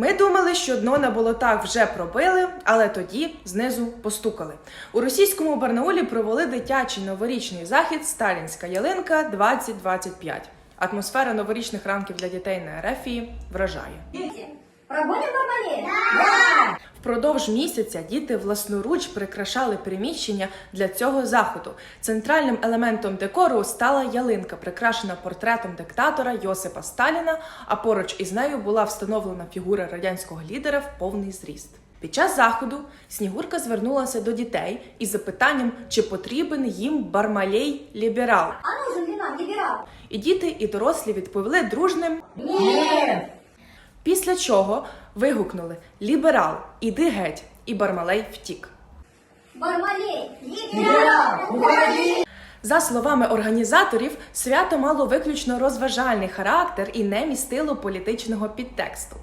Ми думали, що дно на болотах вже пробили, але тоді знизу постукали. У російському Барнаулі провели дитячий новорічний захід Сталінська ялинка 2025. Атмосфера новорічних ранків для дітей на Ерефії вражає. Діти, Бармалея? Впродовж місяця діти власноруч прикрашали приміщення для цього заходу. Центральним елементом декору стала ялинка, прикрашена портретом диктатора Йосипа Сталіна. А поруч із нею була встановлена фігура радянського лідера в повний зріст. Під час заходу Снігурка звернулася до дітей із запитанням, чи потрібен їм бармалей ліберал. А нам либерал? І діти, і дорослі відповіли дружним Нет! Після чого вигукнули Ліберал, іди геть, і Бармалей втік. Бармалей, Ліберал! Уходи! За словами організаторів, свято мало виключно розважальний характер і не містило політичного підтексту.